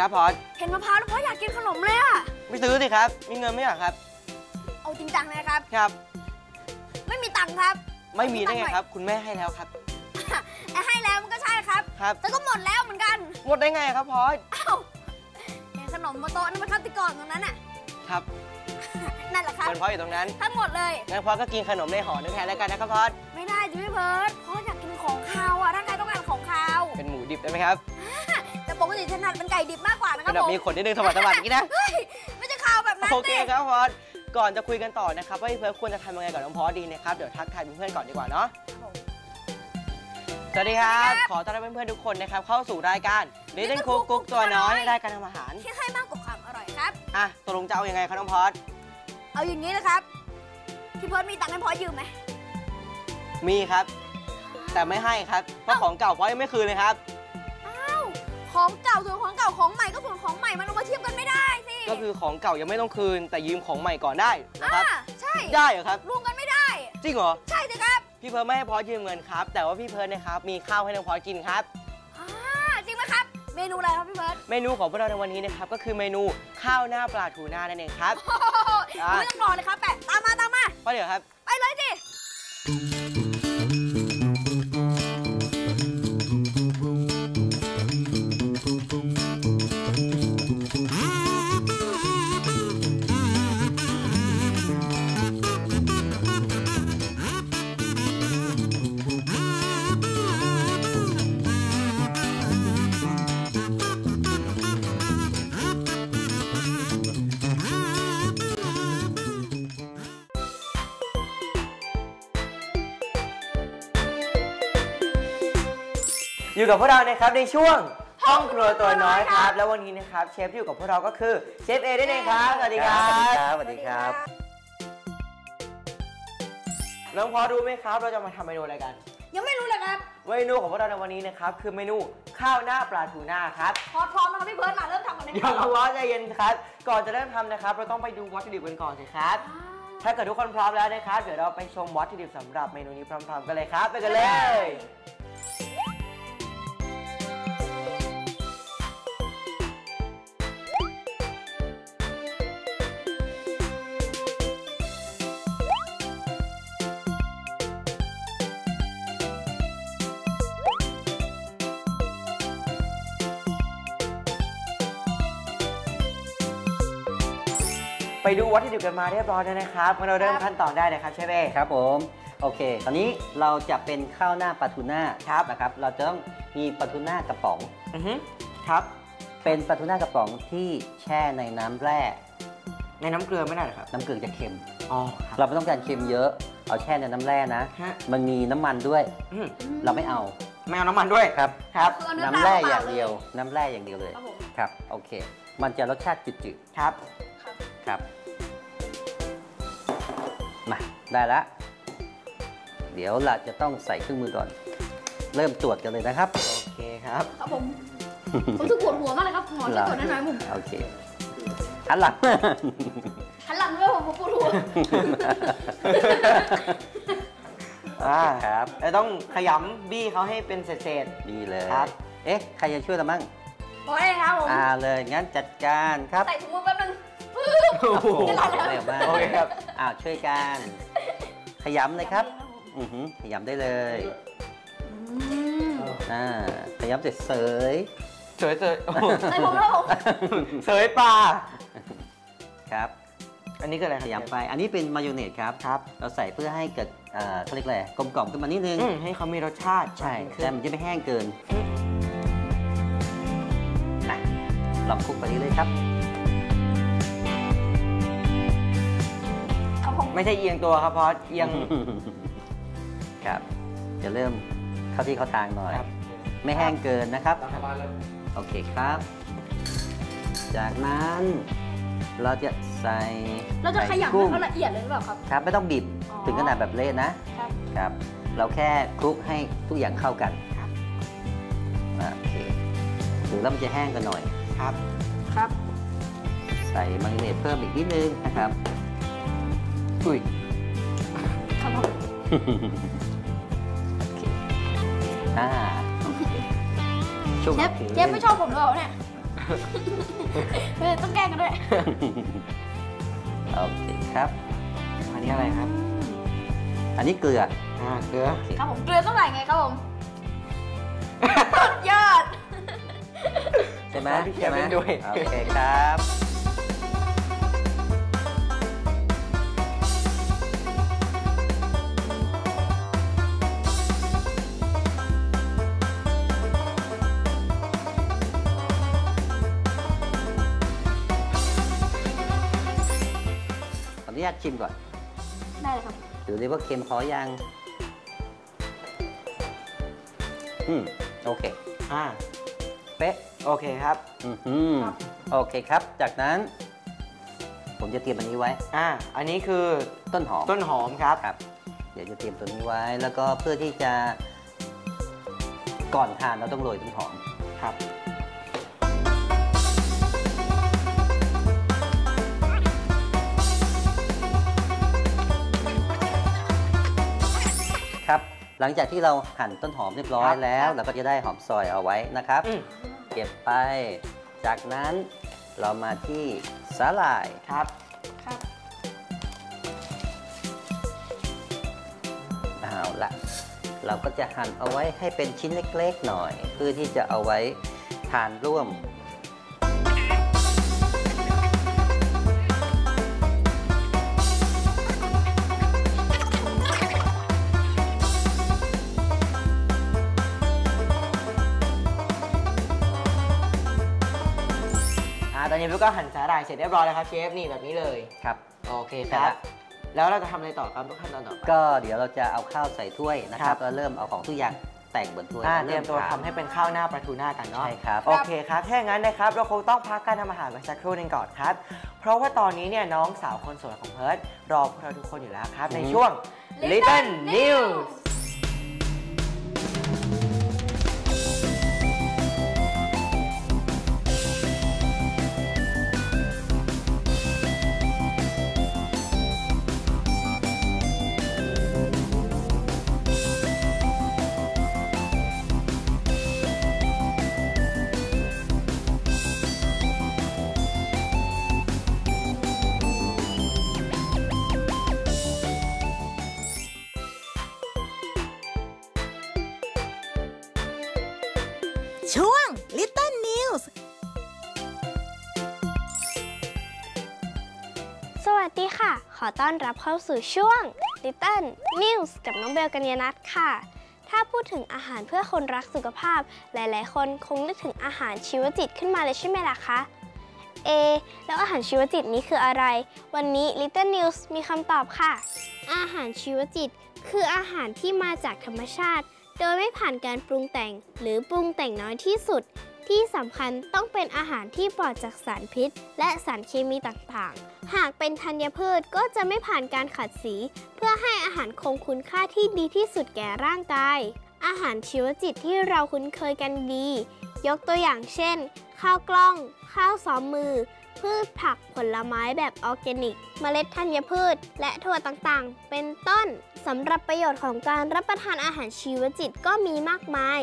ครับพอสเห็นมะพร้าวแล้วพออยากกินขนมเลยอะไม่ซื้อสิครับ มีเงินไหมอะครับ เอาจริงจังเลยนะครับ ครับ ไม่มีตังค์ครับ ไม่มีได้ไงครับ คุณแม่ให้แล้วครับไอ้ให้แล้วมันก็ใช่ครับครับแต่ก็หมดแล้วเหมือนกัน หมดได้ไงครับพอสอ้าวเห็นขนมบนโต๊ะนั่นมันครับที่ก่อนตรงนั้นน่ะครับนั่นแหละครับเงินพอสอยู่ตรงนั้น ทั้งหมดเลยงั้นพอสก็กินขนมในห่อนึงแทนแล้วกันนะครับพอสไม่ได้จิพี่เพิร์ดเพราะอยากกินของคาวอะร่างกายต้องการของคาวเป็นหมูดิบได้ไหมครับแต่ ปกติถนัดเป็นไก่ดิบมากกว่านะคเป็รันบแบบผมมีขนนิดนึงสวัสดิ์สวัสดิ์อย่างนี้นะ เฮ้ยไม่ใช่คาวแบบนั้นโอเคสิครับพอสก่อนจะคุยกันต่อนะครับว่าพี่เพิร์ลควรจะทำยังไงกับน้องพอสดีนะครับ เดี๋ยวทักทายเพื่อนๆก่อนดีกว่าเนาะ สวัสดีครับ ขอต้อนรับเพื่อนๆทุกคนนะครับเข้าสู่รายการ Little Cook กุ๊กตัวน้อยรายการทำอาหาร ที่ให้มากกว่าความอร่อยครับ อะตกลงจะเอายังไงครับน้องพอสเอาอย่างนี้นะครับพี่เพิร์ดมีตังค์ให้พอยืมไหมมีครับ แต่ไม่ให้ครับ เพราะของเก่าพอสยังไม่คืนเลยครับอ้าว ของเก่าส่วนของเก่าของใหม่ก็ส่วนของใหม่มันเอามาเทียบกันไม่ได้สิก็คือของเก่ายังไม่ต้องคืน แต่ยืมของใหม่ก่อนได้นะครับอ่าใช่ได้เหรอครับรวมกันไม่ได้ จริงเหรอใช่สิครับพี่เพิร์ลไม่ให้พอสยืมเงินครับ แต่ว่าพี่เพิร์ลนะครับมีข้าวให้น้องพอสกินครับอ่าจริงไหมครับ เมนูอะไรครับพี่เพิร์ดเมนูของพวกเราในวันนี้นะครับก็คือเมนูข้าวหน้าปลาทูน่านั่นเองครับโอ้โหอ่าไม่ต้องรอเลยครับแปะตามมาตามมาเพราะเดี๋ยวครับ อยู่กับพวกเรานะครับในช่วงห้องครัวตัวน้อยครับ แล้ววันนี้นะครับเชฟที่อยู่กับพวกเราก็คือเชฟเอนั่นเองครับ สวัสดีครับสวัสดีครับน้องพอรู้ไหมครับ เราจะมาทำเมนูอะไรกัน ยังไม่รู้เลยครับ เมนูของพวกเราในวันนี้นะครับคือเมนูข้าวหน้าปลาทูน่าครับพอพร้อมนะครับพี่เพิร์ดมาเริ่มทำกันเลยเดี๋ยวเราร้อนใจเย็นครับ ก่อนจะเริ่มทำนะครับ เราต้องไปดูวัตถุดิบกันก่อนสิครับถ้าเกิดทุกคนพร้อมแล้วนะครับ เดี๋ยวเราไปชมวัตถุดิบสำหรับเมนูนี้พร้อมๆกันเลยครับ ไปกันเลย ไปดูวัตถุดิบกันมาเรียบร้อยแล้วนะครับงั้นเราเริ่มขั้นตอนได้เลยครับเชฟเอครับผมโอเค ตอนนี้เราจะเป็นข้าวหน้าปลาทูน่าครับนะครับ เราจะต้องมีปลาทูน่ากระป๋องอือฮึครับเป็นปลาทูน่ากระป๋องที่แช่ในน้ำแร่ในน้ำเกลือไม่ได้เหรอครับ น้ำเกลือจะเค็มอ๋อครับเราไม่ต้องการเค็มเยอะ เอาแช่ในน้ำแร่นะ ฮะ มันมีน้ำมันด้วย อืมเราไม่เอาไม่เอาน้ำมันด้วยครับ ครับคือเอาเนื้อน้ำปลาแร่เปอล่ย่างๆเดียว น้ำแร่อย่างเดียวเลย ครับผม ครับ โอเค มันจะรสชาติจืดครับ ๆ ครับ มา ได้ละ เดี๋ยวเราจะต้องใส่เครื่องมือก่อน เริ่มตรวจกันเลยนะครับ โอเคครับครับผม ผมรู้สึกปวดหัวมากเลยครับหมอช่วยตรวจได้ไหมผมโอเคหันหลังหันหลังด้วยผมผมปวดหัวอ่าครับแล้วต้องขยำบี้เขาให้เป็นเศษดีเลยครับ เอ๊ะ ใครจะช่วยเรามั่งพอได้ครับผม อ่าเลย งั้นจัดการครับ ใส่ถุงมือแป๊บนึงๆ โอ้โหไม่รอดแล้วเร็วมากโอเคครับอ้าวช่วยกันขยำเลยครับ อือหือขยำได้เลยอืมอ่าขยำเสร็จเสยเสยเสยโอ้โหใส่ผมแล้วผมเสยปลาครับ อันนี้คืออะไรขครับยำไป อันนี้เป็นมายองเนสครับครับ เราใส่เพื่อให้เกิดเอ่อเขาเรียกอะไรกลมกล่อมขึ้นมานิดนึงอืมให้เขามีรสชาติใช่ขึ้นแต่มันจะไม่แห้งเกินอะลองคลุกไปนี้เลยครับครับ ไม่ใช่เอียงตัวครับเพราะเอียงครับจะเริ่มเข้าที่เข้าทางหน่อย ครับ ไม่แห้งเกินนะครับโอเคครับ จากนั้นเราจะใส่เราจะขยำไข่กุ้งให้เขาละเอียดเลยหรือเปล่าครับ ครับไม่ต้องบีบอ๋อ ถึงขนาดแบบเละนะ ครับ ครับ เราแค่คลุกให้ทุกอย่างเข้ากันครับ โอเคหรือแล้วมันจะแห้งกันหน่อย ครับ ครับ ใส่มายองเนสเพิ่มอีกนิดนึงนะครับ อุ้ยครับผมโอเคอ่าโอเคช่วงเชฟถือเชฟไม่ชอบผมหรือเปล่าเนี่ยเฮ้ยต้องแกล้งกันด้วยโอเคครับ อันนี้อะไรครับ อันนี้เกลือ อ่า เกลือ ครับผม เกลือต้องใส่ไงครับผมสุดยอด ใช่ไหมพี่เชฟใช่ไหมเล่นด้วย โอเคครับ ชิมก่อน ได้เลยครับดูดิว่าเค็มพอยัง อืม โอเค อ่า เป๊ะ โอเคครับ อือหือโอเคครับ จากนั้น ผมจะเตรียมอันนี้ไว้ อ่า อันนี้คือต้นหอม ต้นหอมครับ ครับ เดี๋ยวจะเตรียมตัวนี้ไว้ แล้วก็เพื่อที่จะ ก่อนทานเราต้องโรยต้นหอม ครับครับ หลังจากที่เราหั่นต้นหอมเรียบร้อยครับแล้ว เราก็จะได้หอมซอยเอาไว้นะครับอืมเก็บไป จากนั้นเรามาที่สาหร่ายครับครับเอาละเราก็จะหั่นเอาไว้ให้เป็นชิ้นเล็กๆหน่อย เพื่อที่จะเอาไว้ทานร่วม อ่าตอนนี้พี่ก็หั่นสาหร่ายเสร็จเรียบร้อยแล้วครับเชฟนี่แบบนี้เลยครับ โอเคครับ แล้วเราจะทำอะไรต่อครับขั้นตอนต่อไปก็เดี๋ยวเราจะเอาข้าวใส่ถ้วยนะคครัรับบแล้วเริ่มเอาของทุกอย่างแต่งบนถ้วยอ่าแล้เตรียมตัวทานทำให้เป็นข้าวหน้าปลาทูหน้ากันเนาะใช่ครับ โอเคครับถ้าอย่างนั้นนะครับ เราคงต้องพักการทำอาหารไว้สักครู่หนึงก่อนครับ เพราะว่าตอนนี้เนี่ยน้องสาวคนสวยของเพิร์ดรอพวกเราทุกคนอยู่แล้วครับ ในอือฮึช่วง Little Little News ช่วง Little News สวัสดีค่ะ ขอต้อนรับเข้าสู่ช่วง Little News กับน้องเบลกัญญนัทค่ะ ถ้าพูดถึงอาหารเพื่อคนรักสุขภาพ หลาย ๆ คนคงนึกถึงอาหารชีวจิตขึ้นมาเลยใช่ไหมล่ะคะ เอ แล้วอาหารชีวจิตนี้คืออะไร วันนี้ Little News มีคำตอบค่ะ อาหารชีวจิตคืออาหารที่มาจากธรรมชาติ โดยไม่ผ่านการปรุงแต่งหรือปรุงแต่งน้อยที่สุด ที่สำคัญต้องเป็นอาหารที่ปลอดจากสารพิษ และสารเคมีต่างๆ หากเป็นธัญพืชก็จะไม่ผ่านการขัดสี เพื่อให้อาหารคงคุณค่าที่ดีที่สุดแก่ร่างกาย อาหารชีวจิตที่เราคุ้นเคยกันดี ยกตัวอย่างเช่น ข้าวกล้อง ข้าวซ้อมมือ พืชผักผลไม้แบบออร์แกนิก เมล็ดธัญพืช และถั่วต่างๆ เป็นต้นสำหรับประโยชน์ของการรับประทานอาหารชีวจิตก็มีมากมาย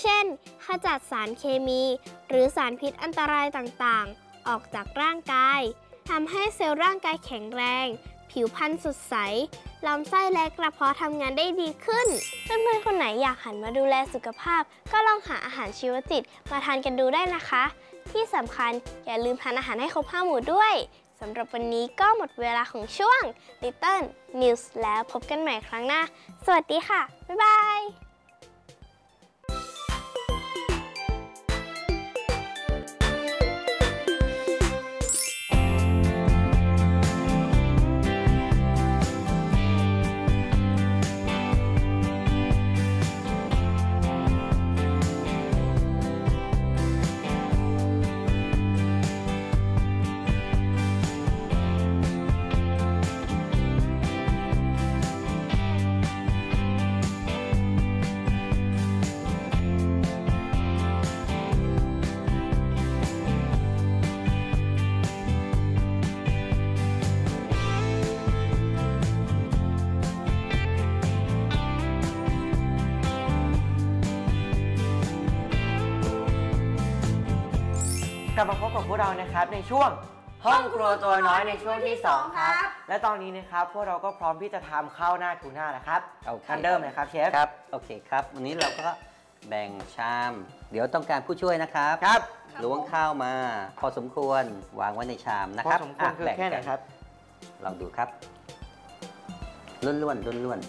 เช่น ขจัดสารเคมี หรือสารพิษอันตรายต่างๆ ออกจากร่างกายทำให้เซลล์ร่างกายแข็งแรง ผิวพรรณสดใสลำไส้และกระเพาะทำงานได้ดีขึ้น เพื่อนๆคนไหนอยากหันมาดูแลสุขภาพ ก็ลองหาอาหารชีวจิตมาทานกันดูได้นะคะ ที่สำคัญอย่าลืมทานอาหารให้ครบห้าหมู่ด้วยสำหรับวันนี้ก็หมดเวลาของช่วง Little News แล้วพบกันใหม่ครั้งหน้า สวัสดีค่ะ บ๊ายบาย ลับมาพบกับพวกเรานะครับในช่วงห้องครัวตัวน้อยในช่วงที่สองครับ และตอนนี้นะครับพวกเราก็พร้อมที่จะทำข้าวหน้าทูน่านะครับโอเคกันเริ่มเลยครับเชฟครับ โอเคครับ วันนี้เราก็แบ่งชาม เดี๋ยวต้องการผู้ช่วยนะครับครับล้วงข้าวมา พอสมควรวางไว้ในชามนะพอครับสมควรคืออะแค่ไหนบ่งกัครับลองดูครับล้วนๆล้วนๆล้วน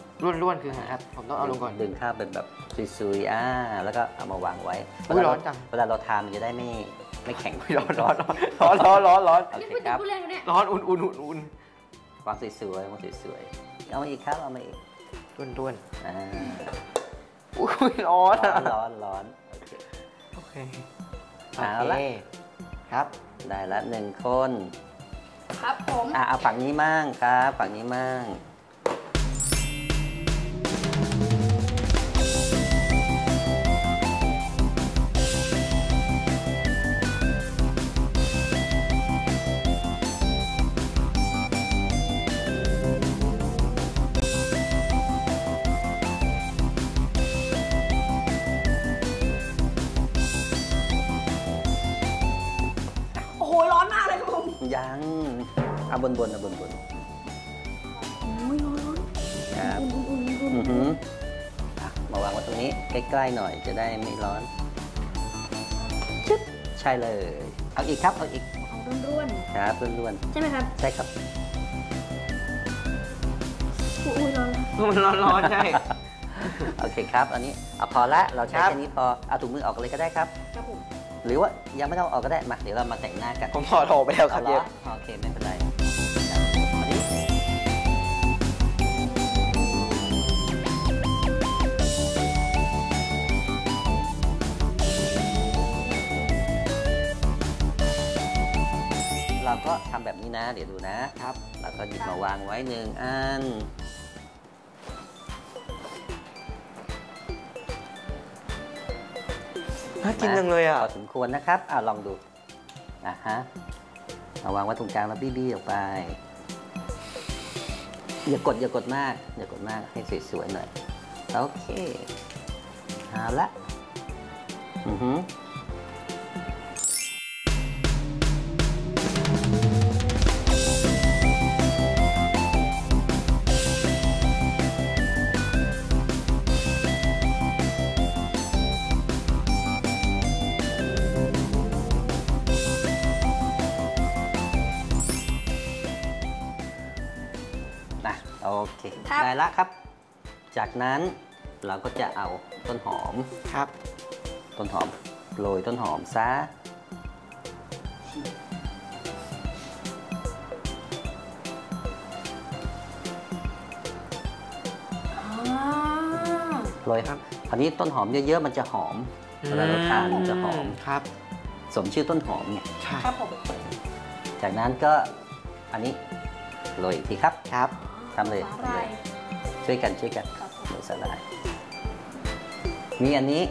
ร่วนๆคือไงครับ ผมต้องเอาลงก่อน ดึงข้าวเป็นแบบซุยๆอ่าแล้วก็เอามาวางไว้อุ๊ยร้อนจัง เวลาเราทานมันจะได้ไม่ ไม่แข็งร้อนร้อนร้อนร้อนร้อนร้อนโอนี่เคพูดคถึงรับผู้เล่นเนี่ยร้อนอุ่นอุ่นอุ่นอุ่นวางสวยๆวางสวยๆเอามาอีกครับเอามาอีกร่วนร่วนอ่าอุ้ยร้อนร้อะอนร้อนร้อนโอเคโอเคเอาโอละเคครับได้ละหนึ่งคน ครับผมอะเอาฝั่งนี้มั่งครับ ฝั่งนี้มั่ง เอาบนบนๆเอาบนบนโอ้ยร้อนร้อนๆครับอุ่นอุ่นอุ่นอือหืออะมาวางไว้ตรงนี้ใกล้ๆหน่อยจะได้ไม่ร้อนชึบใช่เลย เอาอีกครับเอาอีกเอาร่วนครับล้วนๆใช่ไหมครับๆใช่ครับโอ้ยร้อนมันร้อนร้อนใช่ โอเคครับ อันนี้เอาพอละเราใช้ครับ แค่นี้พอเอาถุงมือออกเลยก็ได้ครับ ครับผม หรือว่ายังไม่ต้องเอาออกก็ได้มาเดี๋ยวเรามาแต่งหน้ากันผมถอดออกไปแล้วครับเอาเชเหรฟอโอเคไม่เป็นไร เราก็ทำแบบนี้นะ เดี๋ยวดูนะครับ เราก็หยิบมาวางไว้หนึ่งอัน น่ากินจังเลยอะพอสมควรนะครับอ่าลองดูนะฮะเอาวางไว้ตรงกลางแล้วบี้ๆออกไป อย่ากดอย่ากดมาก อย่ากดมากให้สวยๆหน่อย โอเค เอาละ อือหื โอเคได้ละครับ จากนั้นเราก็จะเอาต้นหอม ครับ ต้นหอมโรยต้นหอมซะอ่าโรยครับคราวนี้ต้นหอมเยอะๆมันจะหอมเวลาเราทานมันจะหอม ครับ สมชื่อต้นหอมเนี่ย ใช่ครับผม จากนั้นก็อันนี้โรยอีกทีครับ ครับทำเลยสาทำหเลร่ายยช่วยกันช่วยกันครับผมโรยสลาย มีอันนี้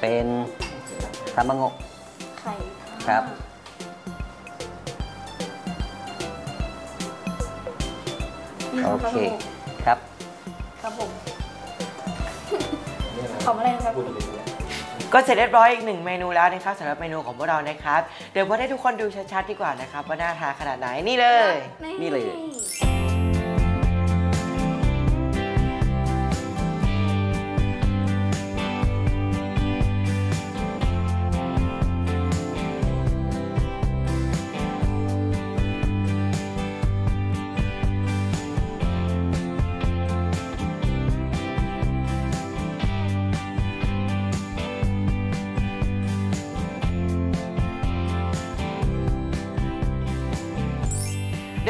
เป็นทามะงกไข่ครับนี่โอรับเคผมครับครับผมของอะไรนะครับก็เสร็จเรียบร้อยอีกหนึ่งเมนูแล้วนะครับสำหรับเมนูของพวกเรานะครับ เดี๋ยวพอให้ทุกคนดูชัดๆดีกว่านะครับว่าน่าทานขนาดไหนนี่เลย นี่เลย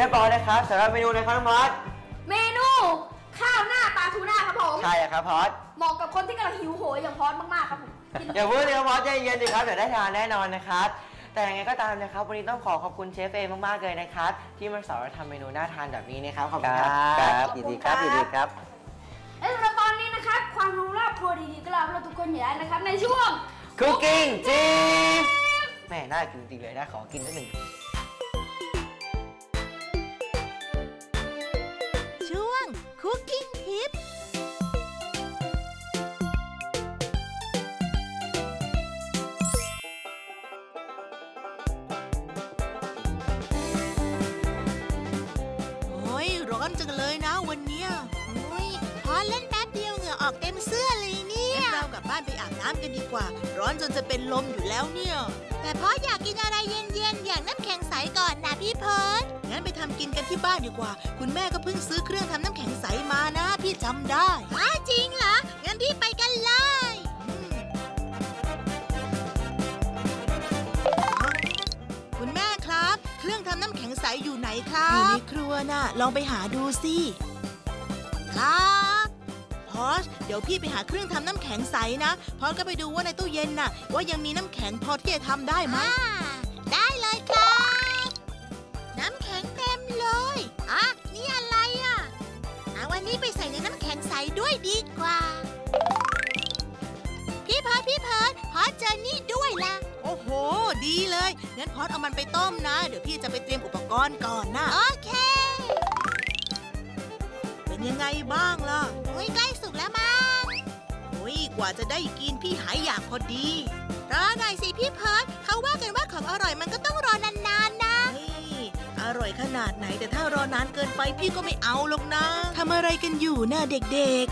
รียบร้อยนะครับสำหรับเมนูนะครับน้องพอดเมนู ข้าวหน้าปลาทูน่าครับผมใช่อะครับพอดเหมาะกับคนที่กำลังหิวโหยอย่างพอดมากๆครับผมกินอย่าพูดเลยครับพอดใจเย็นสิครับเดี๋ยวได้ทานแน่นอนนะครับแต่ยังไงก็ตามนะครับ วันนี้ต้องขอขอบคุณเชฟเอมากๆเลยนะครับ ที่มาสอนเราทำเมนูน่าทานแบบนี้นะครับขอบคคุณรัคบรับครับยินดีครับยินดีครับและสำหรับตอนนี้นะครับ ความรู้รอบครัวดีๆก็ลาไปแล้วทุกคนอย่าได้นะครับในช่วงคุกกิ้งจีแม่น่ากินจริงๆเลยนะขอกินนิดหนึ่ง ทิพย์ร้อนจังเลยนะวันนี้พอเล่นแป๊บเดียวเหงื่อออกเต็มเสื้อ กันดีกว่า ร้อนจนจะเป็นลมอยู่แล้วเนี่ย แต่พ่ออยากกินอะไรเย็นๆ อย่างน้ำแข็งใสก่อนนะพี่เพิร์ดงั้นไปทำกินกันที่บ้านดีกว่า คุณแม่ก็เพิ่งซื้อเครื่องทำน้ำแข็งใสมานะ พี่จำได้อ้าจริงเหรอ งั้นพี่ไปกันเลยอืมคุณแม่ครับ เครื่องทำน้ำแข็งใสอยู่ไหนครับ อยู่ในครัวน่ะ ลองไปหาดูสิ ครับ พอชเดี๋ยวพี่ไปหาเครื่องทำน้ำแข็งใสนะ พอสก็ไปดูว่าในตู้เย็นน่ะ ว่ายังมีน้ำแข็งพอที่จะทำได้ไหมได้เลยครับ น้ำแข็งเต็มเลยอะนี่อะไรอะเอาวันนี้ไปใส่ในน้ำแข็งใสด้วยดีกว่า พี่พอดพี่เพิร์ดพอดเจอนี่ด้วยล่ะ โอ้โห ดีเลยงั้นพอดเอามันไปต้มนะ เดี๋ยวพี่จะไปเตรียมอุปกรณ์ก่อนนะโอเค เป็นยังไงบ้างล่ะโอ้ยใกล้ กว่าจะได้กินพี่หายอยากพอดี รอหน่อยสิพี่เพิร์ดเขาว่ากันว่าของอร่อยมันก็ต้องรอนานๆนะอร่อยขนาดไหนแต่ถ้ารอนานเกินไปพี่ก็ไม่เอาหรอกนะทำอะไรกันอยู่น่ะเด็ก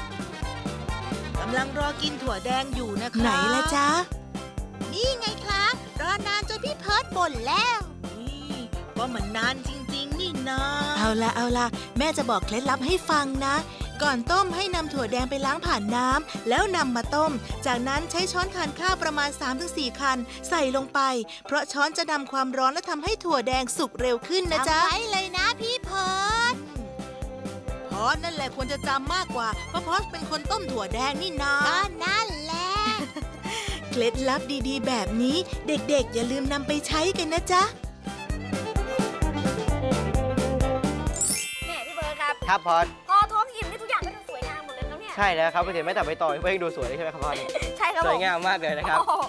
ๆกำลังรอกินถั่วแดงอยู่นะครับไหนละจ๊ะนี่ไงครับรอนานจนพี่เพิร์ดบ่นแล้วนี่ก็มันนานจริงๆนี่นะเอาละเอาละแม่จะบอกเคล็ดลับให้ฟังนะ ก่อนต้มให้นำถั่วแดงไปล้างผ่านน้ำแล้วนำมาต้ม จากนั้นใช้ช้อนทานข้าวประมาณ 3-4 คัน ใส่ลงไป เพราะช้อนจะนำความร้อนและทำให้ถั่วแดงสุกเร็วขึ้นนะจ๊ะใช่เลยนะพี่เพิร์ดพอสนั่นแหละควรจะจำมากกว่าเพราะพอสเป็นคนต้มถั่วแดงนี่นาก็นั่นแหละเคล็ดลับดีๆ แบบนี้เด็กๆ อย่าลืมนำไปใช้กันนะจ๊ะแม่พี่เบิร์ดครับครับพอด ใช่แล้วครับคุณเห็นไหมแต่ใบตองเพื่อดูสวยใช่ไหมครับพอดใช่ครับสผวยมงามมากเลยนะครับโอ้โห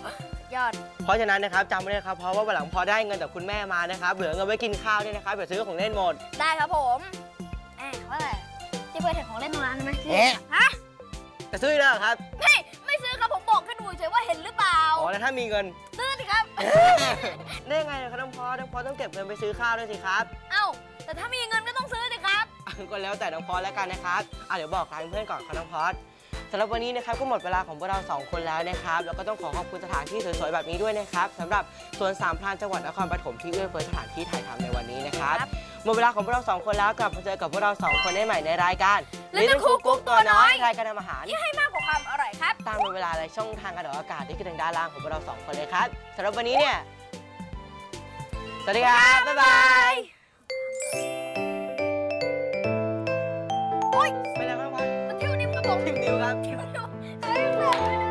ยอด เพราะฉะนั้นนะครับจำไว้เลยครับเพราะว่าวันหลังพอได้เงินจากคุณแม่มานะครับเหลือเงินไว้กินข้าวด้วยนะครับเดี๋ยวซื้อของเล่นหมด ได้ครับผมแอบว่าอะไรพี่เบิร์ดเห็นของเล่นตรงนั้นไหมเอ๊ะฮะจะซื้อแล้วเหรอครับไม่ไม่ซื้อครับผมบอกแค่ดูเฉยว่าเห็นหรือเปล่าอ๋อแล้วถ้ามีเงินซื้อสิครับได้ยังไงนะครับน้องพอน้องพอต้องเก็บเงินไปซื้อข้าวด้วยสิครับ เอ้าแต่ถ้ามีเงินก็ ก็แล้วแต่น้องพอแล้วกันนะครับอะเดี๋ยวบอกทางเพื่อนก่อนครับน้องพอสำหรับวันนี้นะครับก็หมดเวลาของพวกเราสองคนแล้วนะครับ แล้วก็ต้องขอขอบคุณสถานที่สวยๆ แบบนี้ด้วยนะครับสำหรับสวนสามพรานจังหวัดนครปฐมที่เอื้อเฟื้อสถานที่ถ่ายทำในวันนี้นะครับครับหมดเวลาของพวกเราสองคนแล้วกลับมาเจอกับพวกเราสองคนได้ใหม่ในรายการ Little Cook กุ๊กตัวน้อยรายการทำอาหารที่ให้มากกว่าความอร่อยครับ ตามเวลาและช่องทางการออกอากาศที่ขึ้นทางด้านล่างของพวกเราสองคนเลยครับสำหรับวันนี้เนี่ยสวัสดีครับบ๊ายบาย โอ๊ยไปแล้วครับวันเที่ยวนิ้วกระบอกทิวนิ้วครับ เฮ้ย